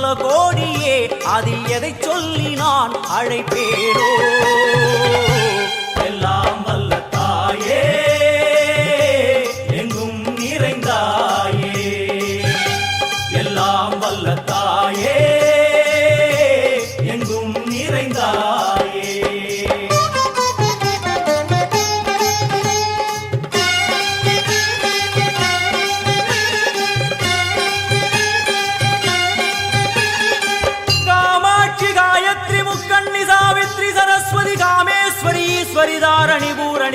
பல கோடியே அதில் எதை சொல்லி நான் அழைப்பேனோ? எல்லாம்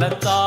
எல்லாம்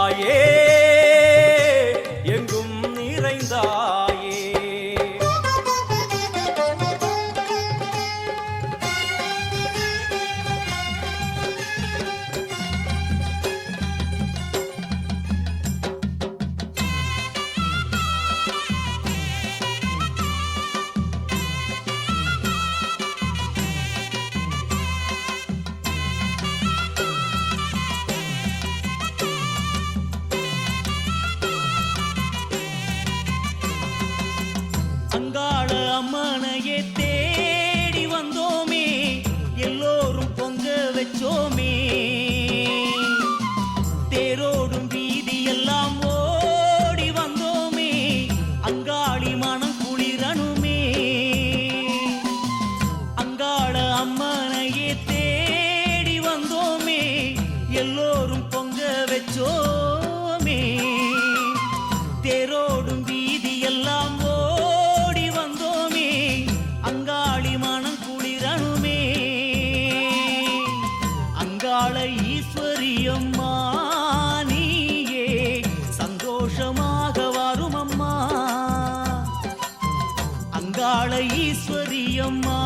அங்காள ஈஸ்வரியம்மா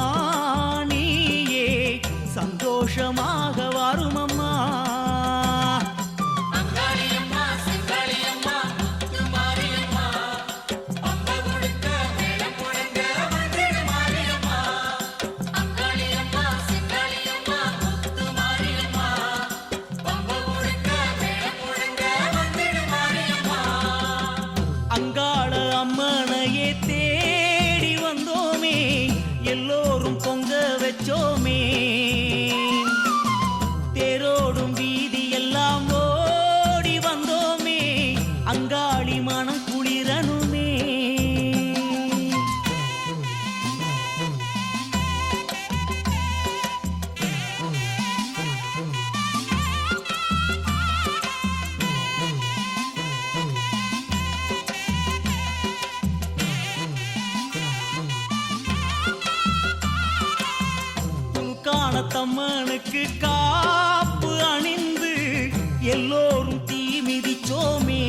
நீயே. சந்தோஷமாக வரும் அம்மா தம்மனுக்கு காப்பு அணிந்து எல்லோரும் தீ மிதிச்சோமே.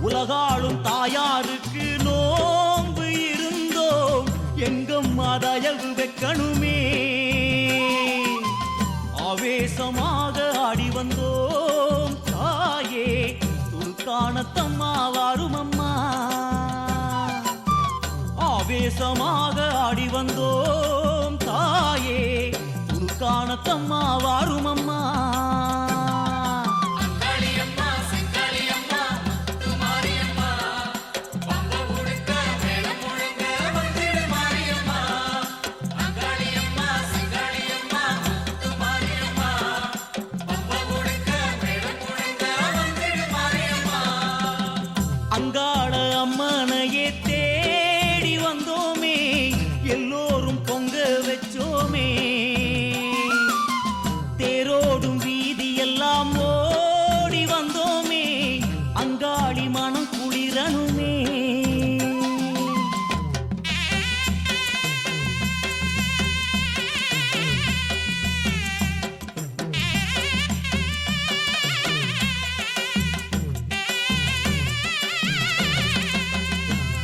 உலகாளும் தாயாருக்கு நோம்பு இருந்தோம் எங்கும் அதயவு வைக்கணுமே. ஆவேசமாக ஆடி வந்தோம் தாயே துருக்கானத்தம்மா வாரும் அம்மா. ஆவேசமாக ஆடி வந்தோம் வானத்தம்மா வாருமம்மா.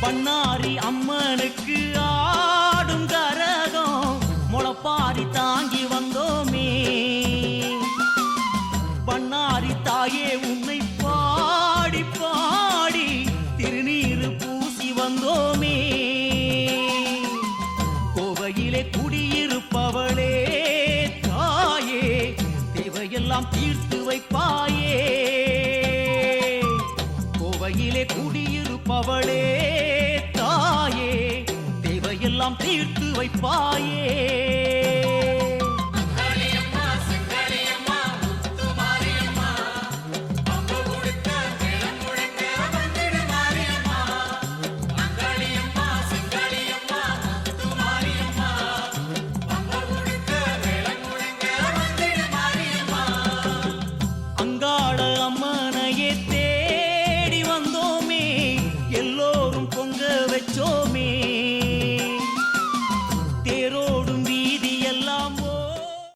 பண்ணாரி அம்மனுக்கு ஆடும் கரகம் முளப்பாரி தாங்கி வந்தோமே. பண்ணாரி தாயே உன்னை பாடி பாடி திருநீரு பூசி வந்தோமே. கோவையிலே குடியிருப்பவளே தாயே தேவையெல்லாம் தீர்த்து வைப்பாயே. கோவையிலே குடியிருப்பவளே எல்லாம் தீர்த்து வைப்பாயே.